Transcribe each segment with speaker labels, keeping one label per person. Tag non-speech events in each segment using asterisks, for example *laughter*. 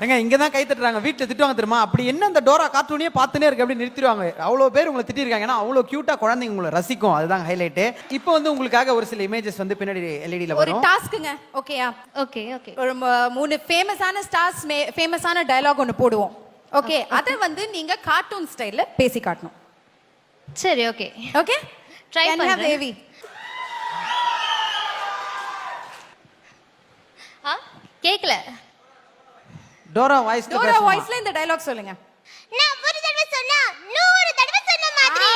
Speaker 1: ஏங்க இங்க தான் கை தட்டுறாங்க. வீட்டுல திட்டுவாங்க தெரியுமா? அப்படி என்ன இந்த டோரா கார்ட்டூனே பார்த்துனே இருக்கு அப்படி நிறுத்திடுவாங்க. அவ்வளோ பேர் உங்களை திட்டிருக்காங்க. ஏன்னா அவ்வளோ கியூட்டா குழந்தைங்க உங்களை ரசிக்கும். அதுதான் ஹைலைட்டு இப்போ வந்து உங்களுக்காக ஒரு சில இமேஜஸ் வந்து பின்னாடி எல்இடியில்
Speaker 2: ஒரு
Speaker 1: வரும்.
Speaker 2: டாஸ்க்குங்க ஓகேயா
Speaker 3: ஓகே ஓகே
Speaker 2: ஒரு ம- மூணு ஃபேமஸான ஸ்டார்ஸ் ஃபேமஸான டயலாக் ஒன்று போடுவோம். ஓகே அதை வந்து நீங்க கார்ட்டூன் ஸ்டைல்ல பேசி காட்டணும்.
Speaker 3: சரி ஓகே
Speaker 2: ஓகே
Speaker 3: Try பண்றேன்.
Speaker 2: தேவி
Speaker 3: ஆ? கேக்கல.
Speaker 1: டோரா வாய்ஸ்
Speaker 2: டோரா வாய்ஸ்ல இந்த டயலாக் சொல்லுங்க.
Speaker 4: நான் ஒரு தடவை சொன்னா நூறு தடவை சொன்ன மாதிரி.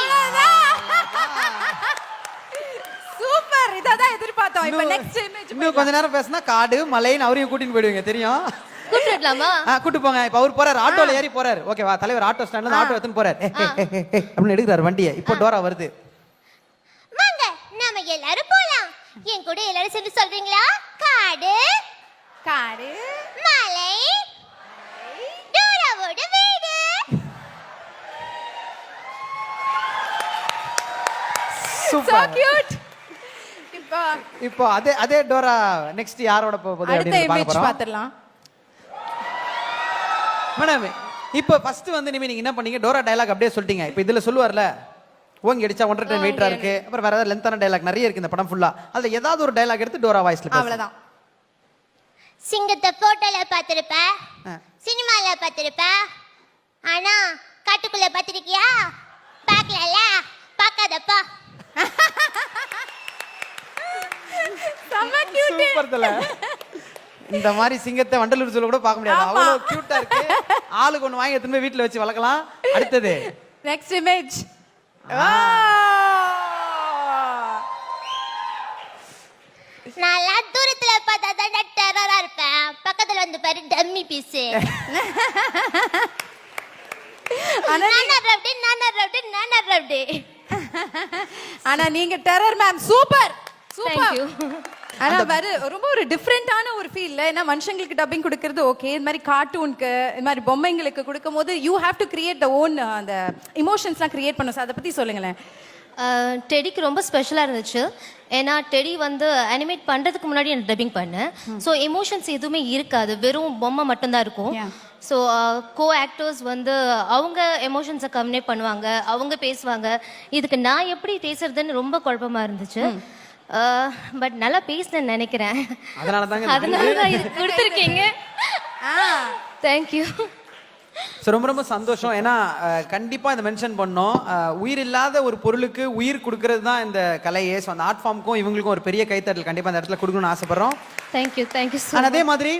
Speaker 2: சூப்பர். இதான் எதிர்பார்த்தோம். இப்போ நெக்ஸ்ட் இமேஜ்
Speaker 1: இன்னும் கொஞ்ச நேரம் பேசினா காடு மலைன்னு அவரையும் கூட்டின்னு போயிடுவீங்க. தெரியும்?
Speaker 3: கூப்பிடலாமா
Speaker 1: ஆ கூட்டு போங்க. இப்போ அவர் போறாரு ஆட்டோல ஏறி போறாரு. ஓகேவா தலைவர் ஆட்டோ ஸ்டாண்ட்ல ஆட்டோ எடுத்துன்னு போறாரு. அப்படின்னு எடுக்கிறாரு வண்டியை. இப்போ டோரா வருது.
Speaker 4: வாங்க நாம எல்லாரும் போலாம். என் கூட எல்லாரும் சேர்ந்து சொல்றீங்களா? காடு
Speaker 1: சூப்பர்
Speaker 2: கியூட் இப்போ
Speaker 1: இப்போ அதே அதே டோரா நெக்ஸ்ட் யாரோட போக போகுது
Speaker 2: அடுத்த
Speaker 1: அப்படின்னு பார்க்க போறோம்.
Speaker 2: பார்த்துடலாம்.
Speaker 1: மேடம் இப்போ ஃபர்ஸ்ட் வந்து இனிமே நீங்க என்ன பண்ணீங்க? டோரா டயலாக் அப்படியே சொல்லிட்டீங்க. இப்போ இதுல சொல்லுவார்ல ஓங்கி அடிச்சா ஒன்றரை டைம் வெயிட்டரா இருக்கு. அப்புறம் வேற ஏதாவது லென்த்தான டயலாக் நிறைய இருக்கு இந்த படம் ஃபுல்லா அதுல ஏதாவது ஒரு டயலாக் எடுத்து டோரா வாய்ஸ்ல பேசுங்க
Speaker 2: அவ்வளவுதான்.
Speaker 4: சிங்கத்தை போட்டோல பார்த்திருப்ப. சினிமால பார்த்திருப்ப? ஆனா காட்டுக்குள்ள பார்த்திருக்கியா? பார்க்கலல
Speaker 1: தல இந்த மாதிரி சிங்கத்தை வண்டலூர் சொல்ல கூட பார்க்க முடியாது.
Speaker 2: ஆமா.
Speaker 1: அவ்வளவு கியூட்டா இருக்கு. ஆளுக்கு ஒண்ணு வாங்கி எடுத்துன்னு போய் வீட்டுல வச்சு வளர்க்கலாம். அடுத்தது.
Speaker 2: நெக்ஸ்ட் இமேஜ்
Speaker 4: நான் தூரத்துல பார்த்தா தான் டெரரா இருப்பேன். பக்கத்துல வந்து பாரு டம்மி பீஸ் *laughs*
Speaker 2: ஆனா நீங்க டெரர் மேம் சூப்பர் சூப்பர். ஆனா வேற ரொம்ப ஒரு டிஃப்ரெண்டான ஒரு ஃபீல்ல ஏன்னா மனுஷங்களுக்கு டப்பிங் கொடுக்கறது ஓகே இது மாதிரி கார்ட்டூனுக்கு இது மாதிரி பொம்மைங்களுக்கு கொடுக்கும் போது you have to create the own அந்த இமோஷன்ஸ்லாம் கிரியேட் பண்ணும். சார் அதை பத்தி சொல்லுங்களேன்.
Speaker 3: டெடிக்கு ரொம்ப ஸ்பெஷலாக இருந்துச்சு. ஏன்னா டெடி வந்து அனிமேட் பண்ணுறதுக்கு முன்னாடி எனக்கு டப்பிங் பண்ணேன். ஸோ எமோஷன்ஸ் எதுவுமே இருக்காது. வெறும் பொம்மை மட்டும்தான் இருக்கும். ஸோ கோ ஆக்டர்ஸ் வந்து அவங்க எமோஷன்ஸை கம்யூனேட் பண்ணுவாங்க அவங்க பேசுவாங்க. இதுக்கு நான் எப்படி பேசுறதுன்னு ரொம்ப குழப்பமா இருந்துச்சு. பட் நல்லா பேசினேன்னு நினைக்கிறேன்.
Speaker 1: அதனால தாங்க
Speaker 3: அதனால தான் இது கொடுத்துருக்கீங்க. தேங்க்யூ
Speaker 1: So, ரொம்ப ரொம்ப சந்தோஷம். ஏன்னா அஹ், கண்டிப்பா இந்த மென்ஷன் பண்ணோம். உயிர் இல்லாத ஒரு பொருளுக்கு உயிர் கொடுக்கறது தான் இந்த கலையே. ஸோ அந்த ஆர்ட் ஃபார்முக்கும் இவங்களுக்கும் ஒரு பெரிய கைத்தட்டல் கண்டிப்பா அந்த இடத்துல கொடுக்கணும்னு ஆசைப்படுறோம்.
Speaker 3: தேங்க்யூ தேங்க்யூ ஸோ
Speaker 1: And அதே மாதிரி